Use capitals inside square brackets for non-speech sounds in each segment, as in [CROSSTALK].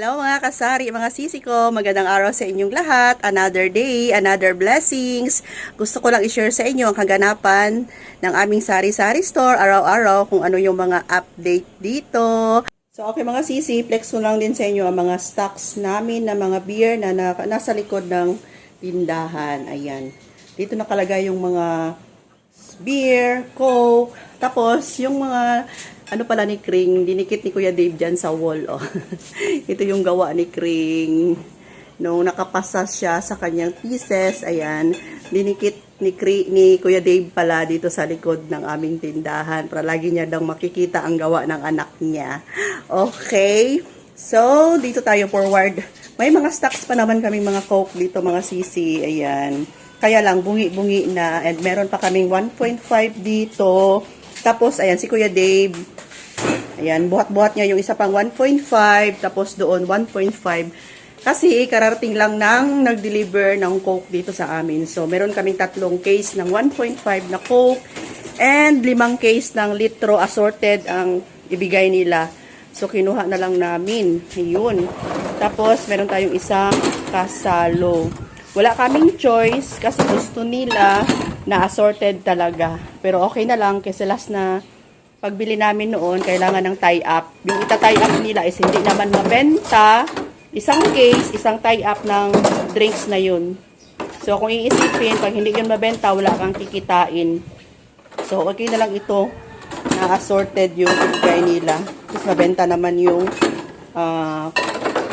Hello mga kasari, mga sisi ko. Magandang araw sa inyong lahat. Another day, another blessings. Gusto ko lang i-share sa inyo ang kaganapan ng aming sari-sari store araw-araw kung ano yung mga update dito. So okay mga sisi, flex ko lang din sa inyo ang mga stocks namin na mga beer na, na nasa likod ng tindahan. Ayan. Dito nakalagay yung mga beer, coke, tapos yung mga ano pala ni Kring, dinikit ni Kuya Dave dyan sa wall. Oh. [LAUGHS] Ito yung gawa ni Kring. Nung nakapasa siya sa kanyang pieces, ayan, dinikit ni, Kri, ni Kuya Dave pala dito sa likod ng aming tindahan para lagi niya daw makikita ang gawa ng anak niya. Okay, so dito tayo forward. May mga stocks pa naman kaming mga coke dito, mga sisi, ayan. Kaya lang, bungi-bungi na. And meron pa kaming 1.5 dito. Tapos, ayan, si Kuya Dave. Ayan, buhat-buhat niya yung isa pang 1.5. Tapos doon, 1.5. Kasi, kararating lang nang nag-deliver ng Coke dito sa amin. So, meron kaming tatlong case ng 1.5 na Coke. And limang case ng litro assorted ang ibigay nila. So, kinuha na lang namin. Ayun. Tapos, meron tayong isang kasalo. Wala kaming choice kasi gusto nila na assorted talaga. Pero okay na lang kasi last na pagbili namin noon, kailangan ng tie-up. Yung ita-tie up nila is hindi naman mabenta. Isang case, isang tie-up ng drinks na yun. So, kung iisipin, pag hindi yun mabenta, wala kang kikitain. So, okay na lang ito na assorted yung ibigay nila. Tapos mabenta naman yung ah,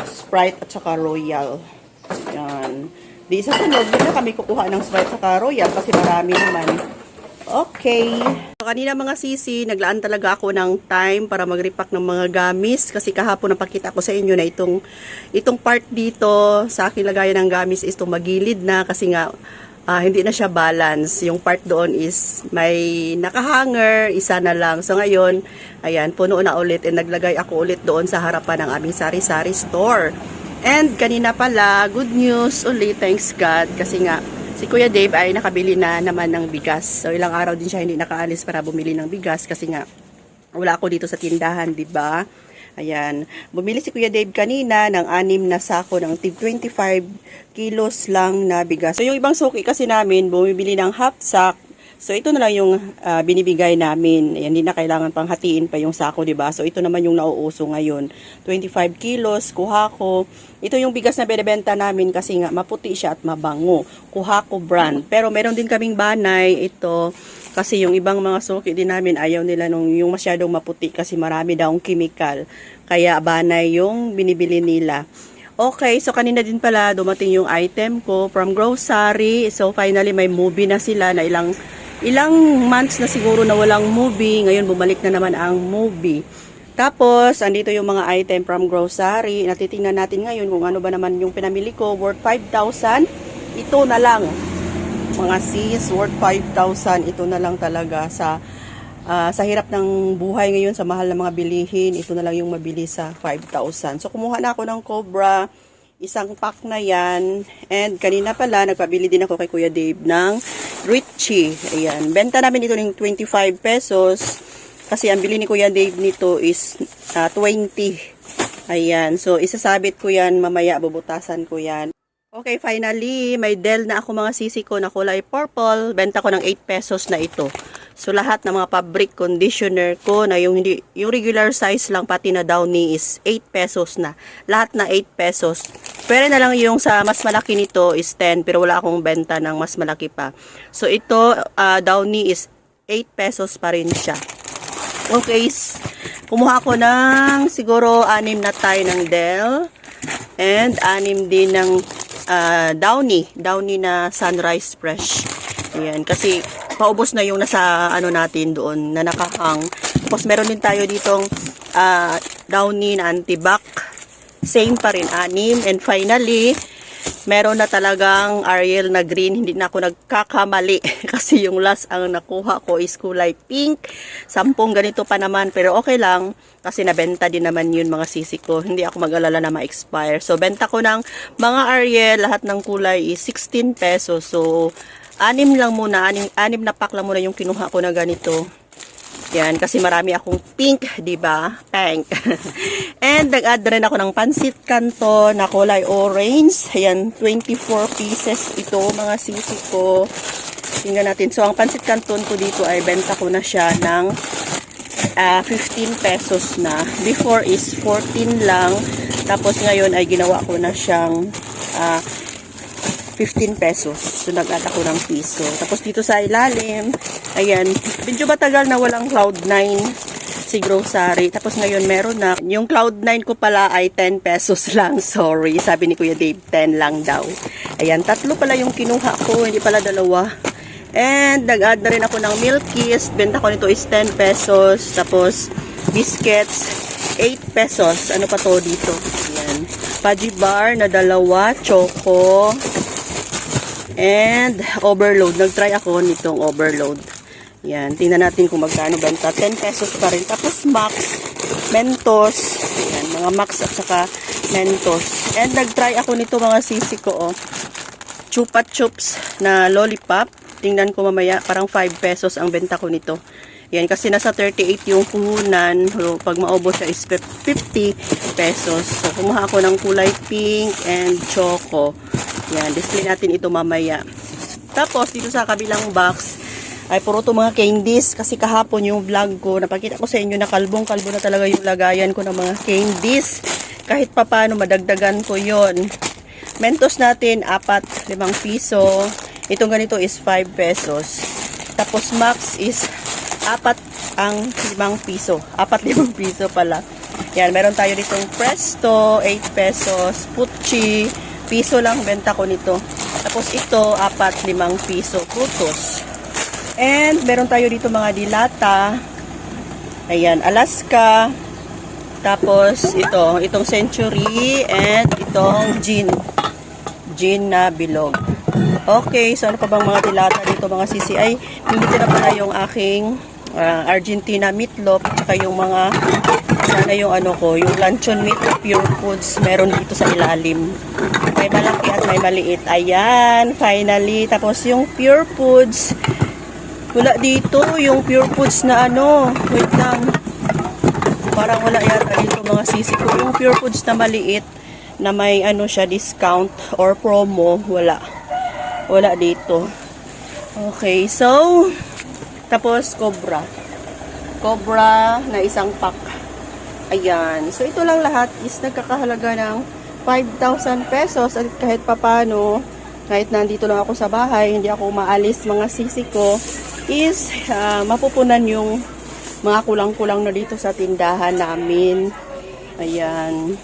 Sprite at saka Royal. Di sa sunod, di na kami kukuha ng Sprite at saka Royal kasi marami naman. Okay. So, kanina mga sisi, naglaan talaga ako ng time para mag-repack ng mga gamis kasi kahapon napakita ko sa inyo na itong itong part dito sa aking lagayan ng gamis is tumagilid na kasi nga ah, hindi na siya balance. Yung part doon is may nakahanger, isa na lang. So ngayon, ayan, puno na ulit and naglagay ako ulit doon sa harapan ng aming sari-sari store. And kanina pala, good news ulit, thanks God, kasi nga si Kuya Dave ay nakabili na naman ng bigas. So ilang araw din siya hindi nakaalis para bumili ng bigas kasi nga wala ako dito sa tindahan, 'di ba? Ayan. Bumili si Kuya Dave kanina ng anim na sako ng tig 25 kilos lang na bigas. So yung ibang suki kasi namin bumibili ng half sack So ito na lang yung ah, binibigay namin. Ayan, hindi na kailangan pang hatiin pa yung sako, 'di ba? So ito naman yung nauuso ngayon. 25 kilos, kuha ko. Ito yung bigas na binebenta namin kasi nga maputi siya at mabango. Kuha ko brand. Pero meron din kaming banay ito kasi yung ibang mga suki din namin ayaw nila nung yung masyadong maputi kasi marami daw chemical. Kaya banay yung binibili nila. Okay, so kanina din pala dumating yung item ko from grocery. So finally may movie na sila na ilang ilang months na siguro na walang movie. Ngayon bumalik na naman ang movie. Tapos, andito yung mga item from grocery. Natitingnan natin ngayon kung ano ba naman yung pinamili ko. Worth 5,000. Ito na lang. Mga sis, worth 5,000. Ito na lang talaga sa ah, sa hirap ng buhay ngayon, sa mahal ng mga bilihin. Ito na lang yung mabili sa 5,000. So, kumuha na ako ng Cobra. Isang pack na yan. And kanina pala, nagpabili din ako kay Kuya Dave ng Richie. Ayan. Benta namin ito ng 25 pesos. Kasi ang bili ni Kuya Dave nito is ah, 20. Ayan. So, isasabit ko yan. Mamaya, bubutasan ko yan. Okay, finally, may Dell na ako mga sisi ko na kulay purple. Benta ko ng 8 pesos na ito. So, lahat ng mga fabric conditioner ko na yung, hindi, yung regular size lang pati na downy is 8 pesos na. Lahat na 8 pesos. Pero na lang yung sa mas malaki nito is 10 pero wala akong benta ng mas malaki pa. So, ito, ah, downy is 8 pesos pa rin siya. Okay, kumuha ko ng siguro anim na tayo ng Dell and anim din ng ah, Downy, Downy na Sunrise Fresh. Ayan, kasi paubos na yung nasa ano natin doon na nakahang. Tapos meron din tayo ditong ah, Downy na anti-back. Same pa rin, anim. And finally, meron na talagang Ariel na green. Hindi na ako nagkakamali [LAUGHS] kasi yung last ang nakuha ko is kulay pink. Sampung ganito pa naman pero okay lang kasi nabenta din naman yun mga sisi ko. Hindi ako mag-alala na ma-expire. So benta ko ng mga Ariel, lahat ng kulay is 16 pesos. So anim lang muna, anim, anim na pack lang muna yung kinuha ko na ganito. Yan, kasi marami akong pink, di ba? Pink. [LAUGHS] And nag-add rin ako ng pansit kanto na kulay orange. Ayan, 24 pieces ito, mga sisi ko. Tingnan natin. So, ang pansit canton ko dito ay benta ko na siya ng ah, 15 pesos na. Before is 14 lang. Tapos ngayon ay ginawa ko na siyang ah, 15 pesos. So, nag-add ako ng piso. Tapos dito sa ilalim, ayan, medyo matagal na walang Cloud9 si grocery. Tapos ngayon meron na. Yung Cloud9 ko pala ay 10 pesos [LAUGHS] lang. Sorry. Sabi ni Kuya Dave, 10 lang daw. Ayan, tatlo pala yung kinuha ko. Hindi pala dalawa. And nag-add na rin ako ng Milkies. Benta ko nito is 10 pesos. Tapos biscuits, 8 pesos. Ano pa to dito? Ayan. Paji bar na dalawa. Choco. And overload. Nag-try ako nitong overload. Yan. Tingnan natin kung magkano benta. 10 pesos pa rin. Tapos Max. Mentos. Yan. Mga Max at saka Mentos. And nag-try ako nito mga sisi ko. Oh. Chupa Chups na lollipop. Tingnan ko mamaya. Parang 5 pesos ang benta ko nito. Yan. Kasi nasa 38 yung puhunan. So, pag maubos siya is 50 pesos. So, kumuha ako ng kulay pink and choco. Yan, display natin ito mamaya. Tapos, dito sa kabilang box, ay puro to mga candies. Kasi kahapon yung vlog ko, napakita ko sa inyo na kalbong-kalbo na talaga yung lagayan ko ng mga candies. Kahit papano, madagdagan ko yon Mentos natin, apat, limang piso. Itong ganito is 5 pesos. Tapos Max is apat ang limang piso. Apat [LAUGHS] limang piso pala. Yan, meron tayo ditong Presto, 8 pesos. Pucci, piso lang benta ko nito. Tapos ito, apat, limang piso. Frutos. And meron tayo dito mga dilata. Ayan, Alaska. Tapos ito, itong Century and itong Gin. Gin na bilog. Okay, so ano pa bang mga dilata dito mga sisi? Ay, hindi na pala yung aking ah, Argentina meatloaf at yung mga sana yung ano ko, yung luncheon meat na pure foods meron dito sa ilalim. May malaki at may maliit. Ayan, finally. Tapos yung pure foods, wala dito yung pure foods na ano. Wait lang. Parang wala yata dito mga sisi ko. Yung pure foods na maliit na may ano siya discount or promo, wala. Wala dito. Okay, so tapos cobra. Cobra na isang pack. Ayan. So ito lang lahat is nagkakahalaga ng 5,000 pesos at kahit papano kahit nandito lang ako sa bahay, hindi ako maalis mga sisi ko is ah, mapupunan yung mga kulang-kulang na dito sa tindahan namin. Ayan.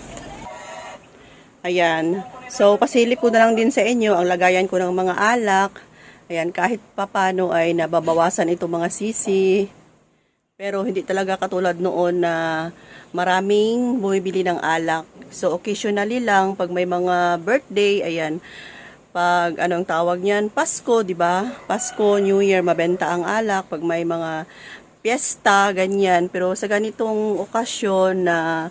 Ayan. So, pasilip ko na lang din sa inyo ang lagayan ko ng mga alak. Ayan, kahit papano ay nababawasan ito mga sisi. Pero hindi talaga katulad noon na maraming bumibili ng alak. So, occasionally lang, pag may mga birthday, ayan, pag anong tawag niyan, Pasko, di ba? Pasko, New Year, mabenta ang alak. Pag may mga piyesta, ganyan. Pero sa ganitong okasyon na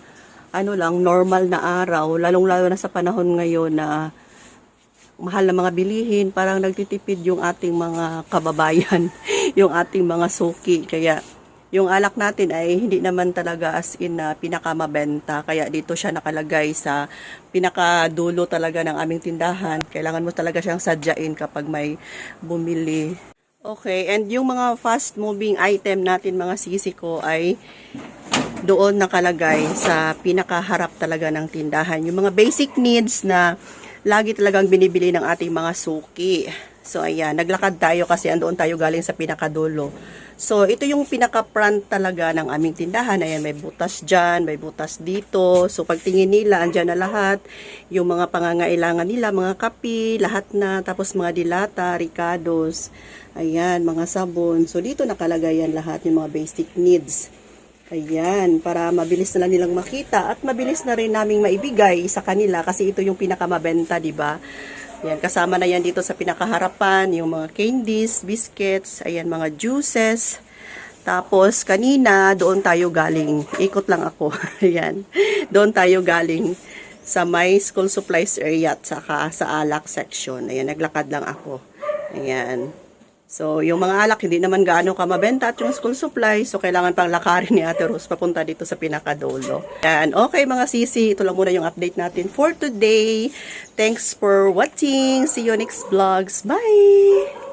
ano lang, normal na araw, lalong-lalo na sa panahon ngayon na mahal na mga bilihin, parang nagtitipid yung ating mga kababayan, [LAUGHS] yung ating mga suki. Kaya yung alak natin ay hindi naman talaga as in na pinakamabenta. Kaya dito siya nakalagay sa pinakadulo talaga ng aming tindahan. Kailangan mo talaga siyang sadyain kapag may bumili. Okay, and yung mga fast moving item natin mga sisi ko ay doon nakalagay sa pinakaharap talaga ng tindahan. Yung mga basic needs na lagi talagang binibili ng ating mga suki. So ayan, naglakad tayo kasi andoon tayo galing sa pinakadulo. So ito yung pinaka-front talaga ng aming tindahan. Ayan, may butas dyan, may butas dito. So pagtingin nila, andyan na lahat. Yung mga pangangailangan nila, mga kapi, lahat na. Tapos mga dilata, ricados, ayan, mga sabon. So dito nakalagay yan lahat yung mga basic needs. Ayan, para mabilis na lang nilang makita at mabilis na rin naming maibigay sa kanila kasi ito yung pinakamabenta, di ba? Ayan, kasama na yan dito sa pinakaharapan, yung mga candies, biscuits, ayan, mga juices. Tapos, kanina, doon tayo galing. Ikot lang ako. [LAUGHS] ayan, doon tayo galing sa my school supplies area at saka sa alak section. Ayan, naglakad lang ako. Ayan. So, yung mga alak, hindi naman gaano ka mabenta at yung school supply. So, kailangan pang lakarin ni Ate Rose papunta dito sa pinakadolo. Yan. Okay, mga sisi. Ito lang muna yung update natin for today. Thanks for watching. See you next vlogs. Bye!